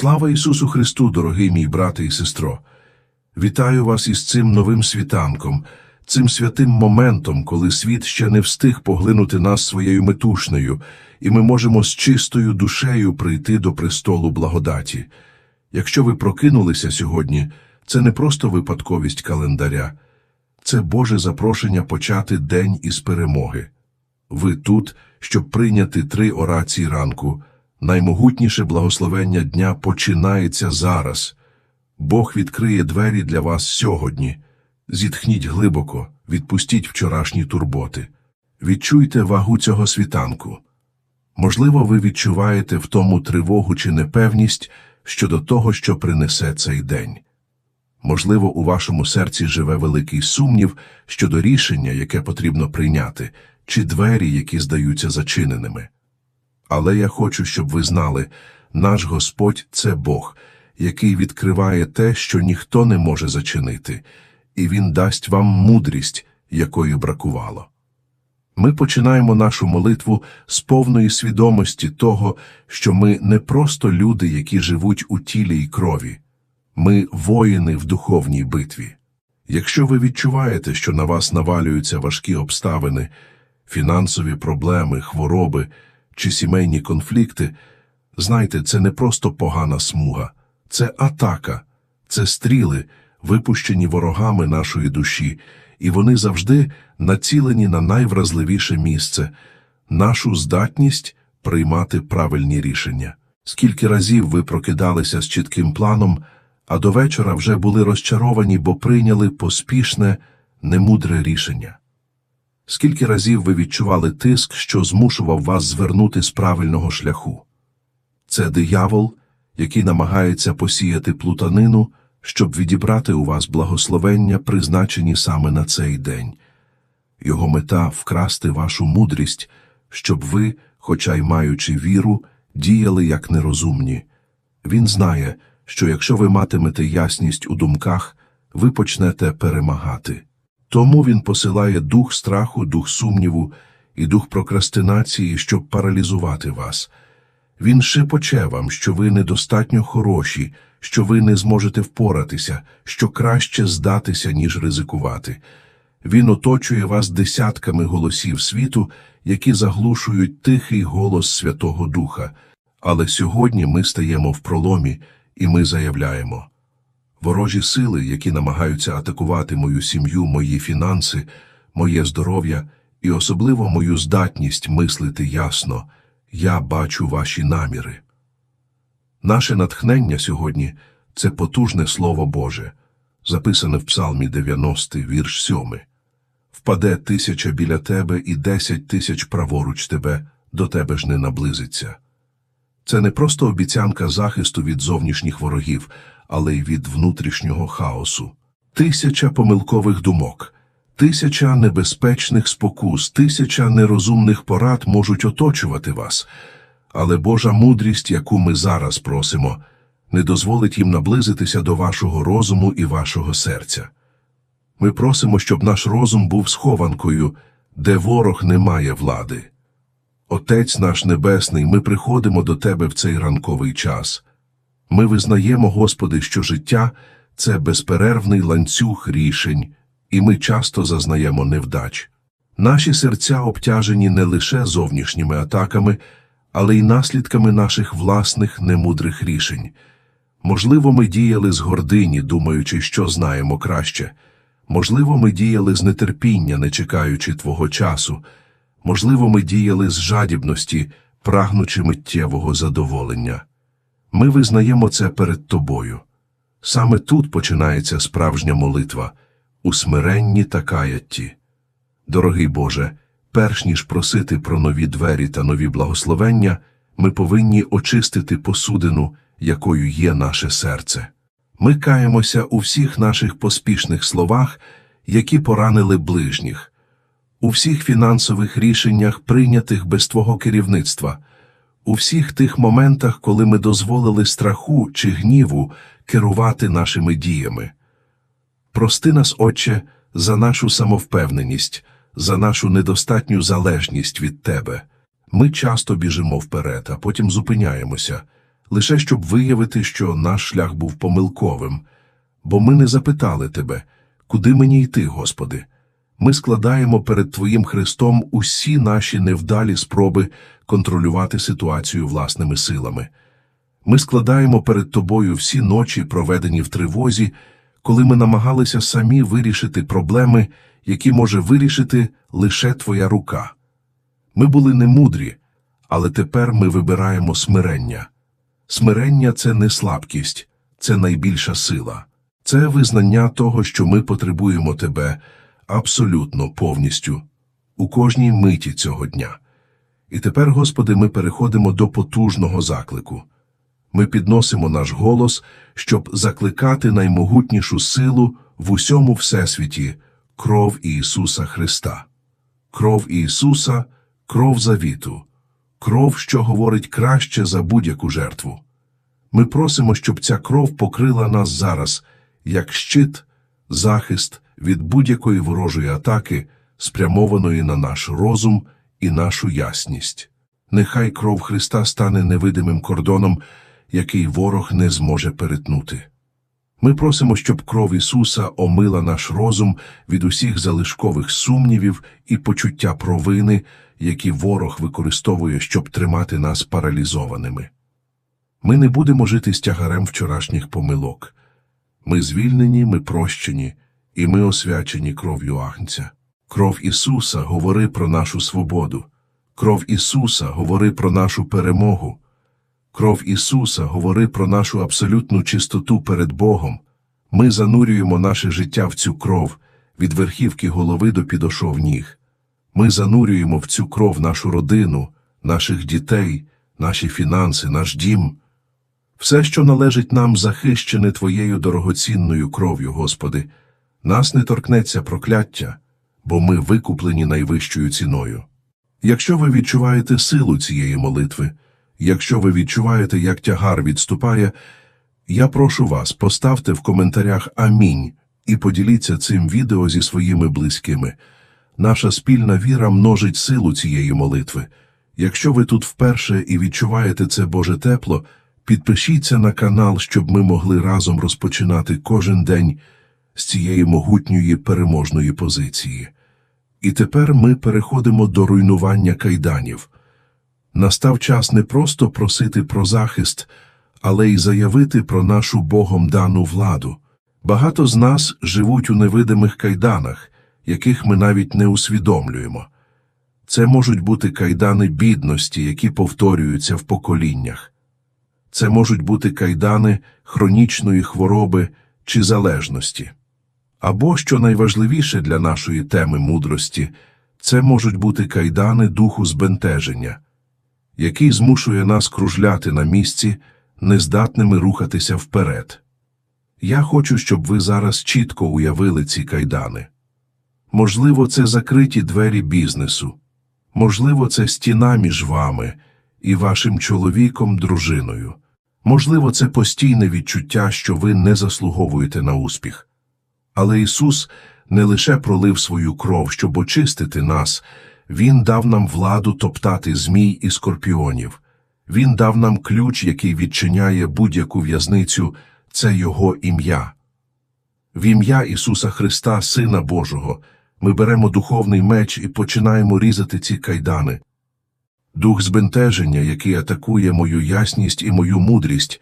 Слава Ісусу Христу, дорогий мій брате і сестро! Вітаю вас із цим новим світанком, цим святим моментом, коли світ ще не встиг поглинути нас своєю метушнею, і ми можемо з чистою душею прийти до престолу благодаті. Якщо ви прокинулися сьогодні, це не просто випадковість календаря, це Боже запрошення почати день із перемоги. Ви тут, щоб прийняти три орації ранку. Наймогутніше благословення дня починається зараз. Бог відкриє двері для вас сьогодні. Зітхніть глибоко, відпустіть вчорашні турботи. Відчуйте вагу цього світанку. Можливо, ви відчуваєте в тому тривогу чи непевність щодо того, що принесе цей день. Можливо, у вашому серці живе великий сумнів щодо рішення, яке потрібно прийняти, чи двері, які здаються зачиненими. Але я хочу, щоб ви знали, наш Господь – це Бог, який відкриває те, що ніхто не може зачинити, і Він дасть вам мудрість, якої бракувало. Ми починаємо нашу молитву з повної свідомості того, що ми не просто люди, які живуть у тілі й крові, ми воїни в духовній битві. Якщо ви відчуваєте, що на вас навалюються важкі обставини, фінансові проблеми, хвороби чи сімейні конфлікти, знайте, це не просто погана смуга, це атака, це стріли, випущені ворогами нашої душі, і вони завжди націлені на найвразливіше місце нашу здатність приймати правильні рішення. Скільки разів ви прокидалися з чітким планом, а до вечора вже були розчаровані, бо прийняли поспішне, немудре рішення. Скільки разів ви відчували тиск, що змушував вас звернути з правильного шляху? Це диявол, який намагається посіяти плутанину, щоб відібрати у вас благословення, призначені саме на цей день. Його мета вкрасти вашу мудрість, щоб ви, хоча й маючи віру, діяли як нерозумні. Він знає, що якщо ви матимете ясність у думках, ви почнете перемагати. Тому він посилає дух страху, дух сумніву і дух прокрастинації, щоб паралізувати вас. Він шепоче вам, що ви недостатньо хороші, що ви не зможете впоратися, що краще здатися, ніж ризикувати. Він оточує вас десятками голосів світу, які заглушують тихий голос Святого Духа. Але сьогодні ми стаємо в проломі, і ми заявляємо ворожі сили, які намагаються атакувати мою сім'ю, мої фінанси, моє здоров'я і особливо мою здатність мислити ясно, я бачу ваші наміри. Наше натхнення сьогодні це потужне Слово Боже, записане в Псалмі 90, вірш 7. Впаде тисяча біля тебе і десять тисяч праворуч тебе, до тебе ж не наблизиться. Це не просто обіцянка захисту від зовнішніх ворогів, але й від внутрішнього хаосу. Тисяча помилкових думок, тисяча небезпечних спокус, тисяча нерозумних порад можуть оточувати вас, але Божа мудрість, яку ми зараз просимо, не дозволить їм наблизитися до вашого розуму і вашого серця. Ми просимо, щоб наш розум був схованкою, де ворог не має влади. Отець наш Небесний, ми приходимо до Тебе в цей ранковий час. Ми визнаємо, Господи, що життя це безперервний ланцюг рішень, і ми часто зазнаємо невдач. Наші серця обтяжені не лише зовнішніми атаками, але й наслідками наших власних немудрих рішень. Можливо, ми діяли з гордині, думаючи, що знаємо краще. Можливо, ми діяли з нетерпіння, не чекаючи Твого часу. Можливо, ми діяли з жадібності, прагнучи миттєвого задоволення. Ми визнаємо це перед тобою. Саме тут починається справжня молитва у смиренні та каятті. Дорогий Боже, перш ніж просити про нові двері та нові благословення, ми повинні очистити посудину, якою є наше серце. Ми каємося у всіх наших поспішних словах, які поранили ближніх, у всіх фінансових рішеннях, прийнятих без Твого керівництва, у всіх тих моментах, коли ми дозволили страху чи гніву керувати нашими діями. Прости нас, Отче, за нашу самовпевненість, за нашу недостатню залежність від Тебе. Ми часто біжимо вперед, а потім зупиняємося, лише щоб виявити, що наш шлях був помилковим. Бо ми не запитали тебе, куди мені йти, Господи. Ми складаємо перед Твоїм Христом усі наші невдалі спроби контролювати ситуацію власними силами. Ми складаємо перед Тобою всі ночі, проведені в тривозі, коли ми намагалися самі вирішити проблеми, які може вирішити лише Твоя рука. Ми були немудрі, але тепер ми вибираємо смирення. Смирення це не слабкість, це найбільша сила. Це визнання того, що ми потребуємо Тебе абсолютно повністю у кожній миті цього дня. І тепер, Господи, ми переходимо до потужного заклику. Ми підносимо наш голос, щоб закликати наймогутнішу силу в усьому Всесвіті кров Ісуса Христа. Кров Ісуса, кров завіту, кров, що говорить краще за будь-яку жертву. Ми просимо, щоб ця кров покрила нас зараз, як щит, захист від будь-якої ворожої атаки, спрямованої на наш розум і нашу ясність. Нехай кров Христа стане невидимим кордоном, який ворог не зможе перетнути. Ми просимо, щоб кров Ісуса омила наш розум від усіх залишкових сумнівів і почуття провини, які ворог використовує, щоб тримати нас паралізованими. Ми не будемо жити з тягарем вчорашніх помилок. Ми звільнені, ми прощені, і ми освячені кров'ю Агнця. Кров Ісуса говори про нашу свободу. Кров Ісуса говори про нашу перемогу. Кров Ісуса говори про нашу абсолютну чистоту перед Богом. Ми занурюємо наше життя в цю кров від верхівки голови до підошов ніг. Ми занурюємо в цю кров нашу родину, наших дітей, наші фінанси, наш дім. Все, що належить нам, захищене Твоєю дорогоцінною кров'ю, Господи, нас не торкнеться прокляття, бо ми викуплені найвищою ціною. Якщо ви відчуваєте силу цієї молитви, якщо ви відчуваєте, як тягар відступає, я прошу вас, поставте в коментарях Амінь і поділіться цим відео зі своїми близькими. Наша спільна віра множить силу цієї молитви. Якщо ви тут вперше і відчуваєте це Боже тепло, підпишіться на канал, щоб ми могли разом розпочинати кожен день з цієї могутньої переможної позиції. І тепер ми переходимо до руйнування кайданів. Настав час не просто просити про захист, але й заявити про нашу Богом дану владу. Багато з нас живуть у невидимих кайданах, яких ми навіть не усвідомлюємо. Це можуть бути кайдани бідності, які повторюються в поколіннях. Це можуть бути кайдани хронічної хвороби чи залежності. Або, що найважливіше для нашої теми мудрості, це можуть бути кайдани духу збентеження, який змушує нас кружляти на місці, нездатними рухатися вперед. Я хочу, щоб ви зараз чітко уявили ці кайдани. Можливо, це закриті двері бізнесу, можливо, це стіна між вами і вашим чоловіком, дружиною. Можливо, це постійне відчуття, що ви не заслуговуєте на успіх. Але Ісус не лише пролив свою кров, щоб очистити нас, Він дав нам владу топтати змій і скорпіонів. Він дав нам ключ, який відчиняє будь-яку в'язницю, це Його ім'я. В ім'я Ісуса Христа, Сина Божого, ми беремо духовний меч і починаємо різати ці кайдани. Дух збентеження, який атакує мою ясність і мою мудрість,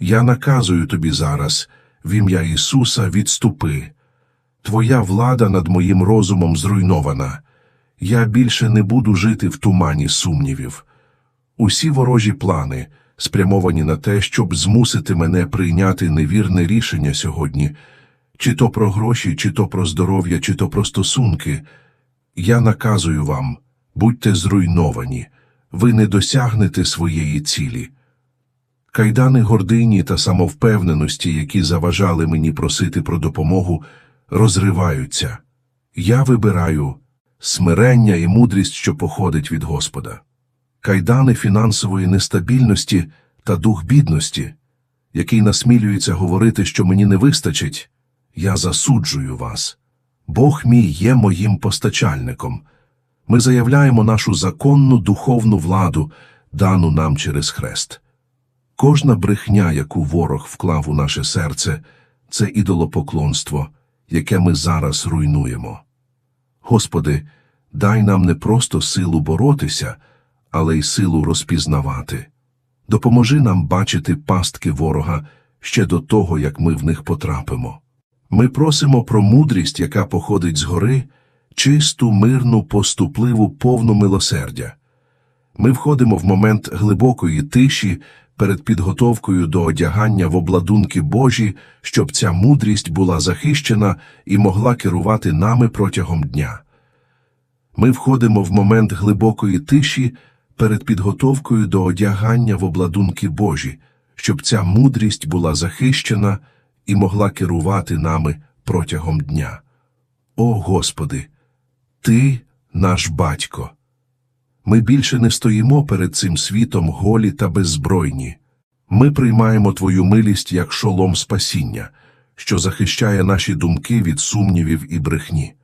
я наказую тобі зараз, в ім'я Ісуса, відступи. Твоя влада над моїм розумом зруйнована. Я більше не буду жити в тумані сумнівів. Усі ворожі плани, спрямовані на те, щоб змусити мене прийняти невірне рішення сьогодні, чи то про гроші, чи то про здоров'я, чи то про стосунки, я наказую вам, будьте зруйновані, ви не досягнете своєї цілі. Кайдани гордині та самовпевненості, які заважали мені просити про допомогу, розриваються. Я вибираю смирення і мудрість, що походить від Господа. Кайдани фінансової нестабільності та дух бідності, який насмілюється говорити, що мені не вистачить, я засуджую вас. Бог мій є моїм постачальником. Ми заявляємо нашу законну духовну владу, дану нам через хрест. Кожна брехня, яку ворог вклав у наше серце, це ідолопоклонство, яке ми зараз руйнуємо. Господи, дай нам не просто силу боротися, але й силу розпізнавати. Допоможи нам бачити пастки ворога ще до того, як ми в них потрапимо. Ми просимо про мудрість, яка походить згори, чисту, мирну, поступливу, повну милосердя. Ми входимо в момент глибокої тиші перед підготовкою до одягання в обладунки Божі, щоб ця мудрість була захищена і могла керувати нами протягом дня. Ми входимо в момент глибокої тиші перед підготовкою до одягання в обладунки Божі, щоб ця мудрість була захищена і могла керувати нами протягом дня. О Господи, Ти наш батько. Ми більше не стоїмо перед цим світом голі та беззбройні. Ми приймаємо Твою милість як шолом спасіння, що захищає наші думки від сумнівів і брехні.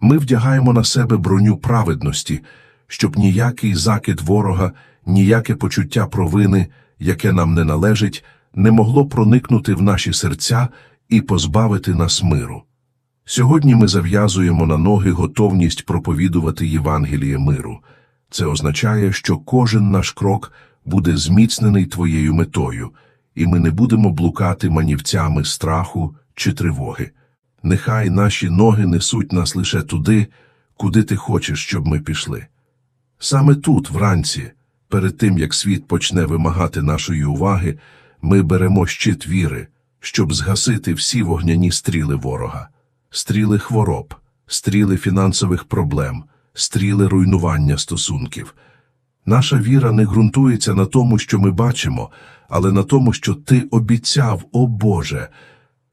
Ми вдягаємо на себе броню праведності, щоб ніякий закид ворога, ніяке почуття провини, яке нам не належить, не могло проникнути в наші серця і позбавити нас миру. Сьогодні ми зав'язуємо на ноги готовність проповідувати Євангеліє миру. Це означає, що кожен наш крок буде зміцнений Твоєю метою, і ми не будемо блукати манівцями страху чи тривоги. Нехай наші ноги несуть нас лише туди, куди ти хочеш, щоб ми пішли. Саме тут, вранці, перед тим як світ почне вимагати нашої уваги, ми беремо щит віри, щоб згасити всі вогняні стріли ворога, стріли хвороб, стріли фінансових проблем, стріли руйнування стосунків. Наша віра не ґрунтується на тому, що ми бачимо, але на тому, що Ти обіцяв, о Боже.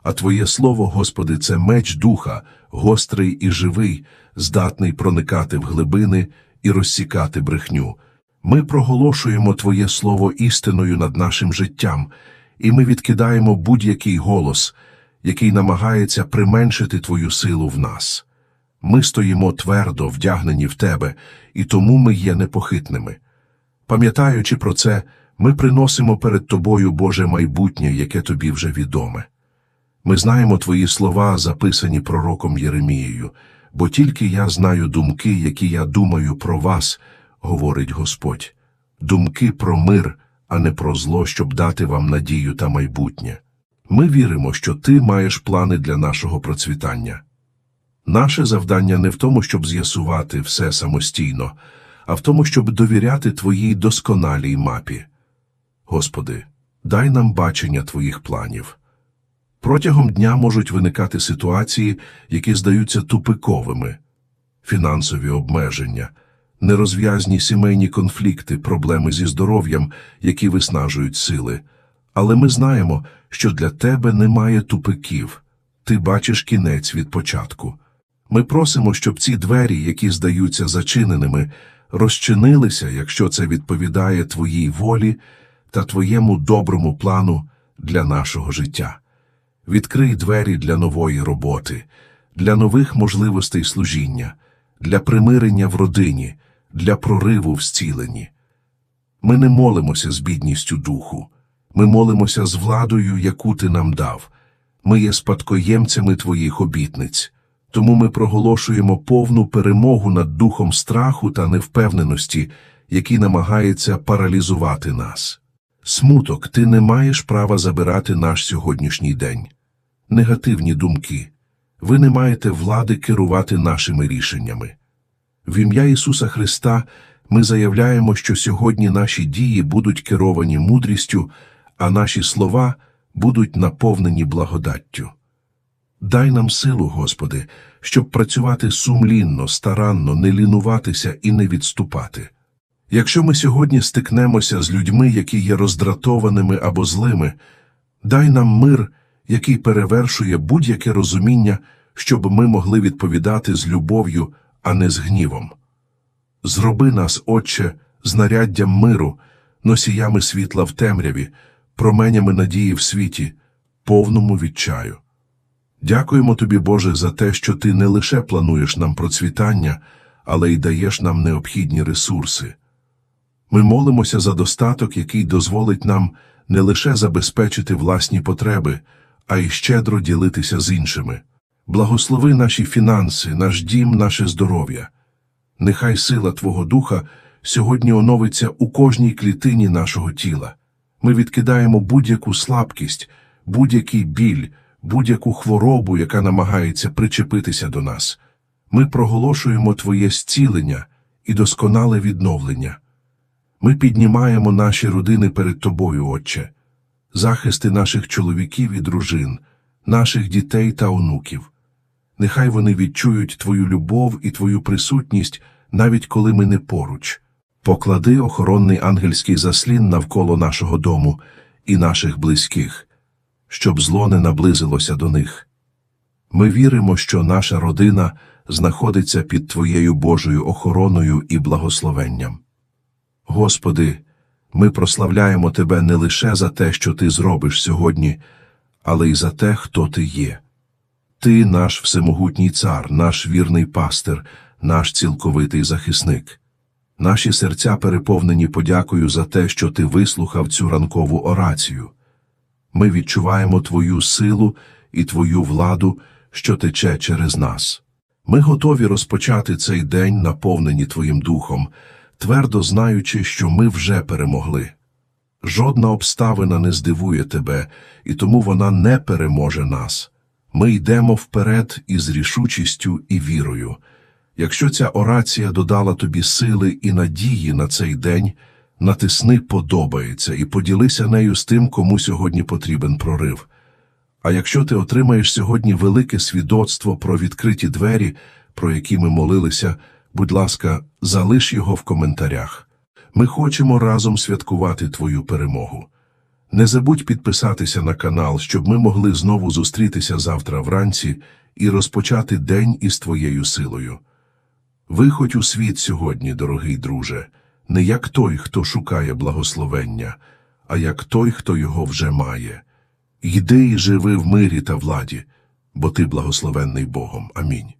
А Твоє Слово, Господи, це меч духа, гострий і живий, здатний проникати в глибини і розсікати брехню. Ми проголошуємо Твоє Слово істиною над нашим життям, і ми відкидаємо будь-який голос, який намагається применшити Твою силу в нас. Ми стоїмо твердо вдягнені в Тебе, і тому ми є непохитними. Пам'ятаючи про це, ми приносимо перед Тобою Боже майбутнє, яке Тобі вже відоме. Ми знаємо Твої слова, записані пророком Єремією, бо тільки я знаю думки, які я думаю про вас, говорить Господь, думки про мир, а не про зло, щоб дати вам надію та майбутнє. Ми віримо, що Ти маєш плани для нашого процвітання. Наше завдання не в тому, щоб з'ясувати все самостійно, а в тому, щоб довіряти Твоїй досконалій мапі. Господи, дай нам бачення Твоїх планів. Протягом дня можуть виникати ситуації, які здаються тупиковими, фінансові обмеження, нерозв'язні сімейні конфлікти, проблеми зі здоров'ям, які виснажують сили. Але ми знаємо, що для тебе немає тупиків, ти бачиш кінець від початку. Ми просимо, щоб ці двері, які здаються зачиненими, розчинилися, якщо це відповідає Твоїй волі та Твоєму доброму плану для нашого життя. Відкрий двері для нової роботи, для нових можливостей служіння, для примирення в родині, для прориву в зціленні. Ми не молимося з бідністю духу, ми молимося з владою, яку ти нам дав. Ми є спадкоємцями твоїх обітниць, тому ми проголошуємо повну перемогу над духом страху та невпевненості, який намагається паралізувати нас. Смуток, ти не маєш права забирати наш сьогоднішній день. Негативні думки. Ви не маєте влади керувати нашими рішеннями. В ім'я Ісуса Христа ми заявляємо, що сьогодні наші дії будуть керовані мудрістю, а наші слова будуть наповнені благодаттю. Дай нам силу, Господи, щоб працювати сумлінно, старанно, не лінуватися і не відступати. Якщо ми сьогодні стикнемося з людьми, які є роздратованими або злими, дай нам мир, який перевершує будь-яке розуміння, щоб ми могли відповідати з любов'ю, а не з гнівом. Зроби нас, Отче, знаряддям миру, носіями світла в темряві, променями надії в світі, повному відчаю. Дякуємо тобі, Боже, за те, що ти не лише плануєш нам процвітання, але й даєш нам необхідні ресурси. Ми молимося за достаток, який дозволить нам не лише забезпечити власні потреби, а й щедро ділитися з іншими. Благослови наші фінанси, наш дім, наше здоров'я. Нехай сила Твого Духа сьогодні оновиться у кожній клітині нашого тіла. Ми відкидаємо будь-яку слабкість, будь-який біль, будь-яку хворобу, яка намагається причепитися до нас. Ми проголошуємо Твоє зцілення і досконале відновлення. Ми піднімаємо наші родини перед Тобою, Отче, захисти наших чоловіків і дружин, наших дітей та онуків. Нехай вони відчують Твою любов і Твою присутність, навіть коли ми не поруч. Поклади охоронний ангельський заслін навколо нашого дому і наших близьких, щоб зло не наблизилося до них. Ми віримо, що наша родина знаходиться під Твоєю Божою охороною і благословенням. Господи, ми прославляємо Тебе не лише за те, що Ти зробиш сьогодні, але й за те, хто Ти є. Ти наш всемогутній цар, наш вірний пастир, наш цілковитий захисник. Наші серця переповнені подякою за те, що ти вислухав цю ранкову орацію. Ми відчуваємо Твою силу і Твою владу, що тече через нас. Ми готові розпочати цей день, наповнені Твоїм духом, твердо знаючи, що ми вже перемогли. Жодна обставина не здивує тебе, і тому вона не переможе нас. Ми йдемо вперед із рішучістю і вірою. Якщо ця орація додала тобі сили і надії на цей день, натисни «Подобається» і поділися нею з тим, кому сьогодні потрібен прорив. А якщо ти отримаєш сьогодні велике свідоцтво про відкриті двері, про які ми молилися, будь ласка, залиш його в коментарях. Ми хочемо разом святкувати твою перемогу. Не забудь підписатися на канал, щоб ми могли знову зустрітися завтра вранці і розпочати день із твоєю силою. Виходь у світ сьогодні, дорогий друже, не як той, хто шукає благословення, а як той, хто його вже має. Йди і живи в мирі та владі, бо ти благословенний Богом. Амінь.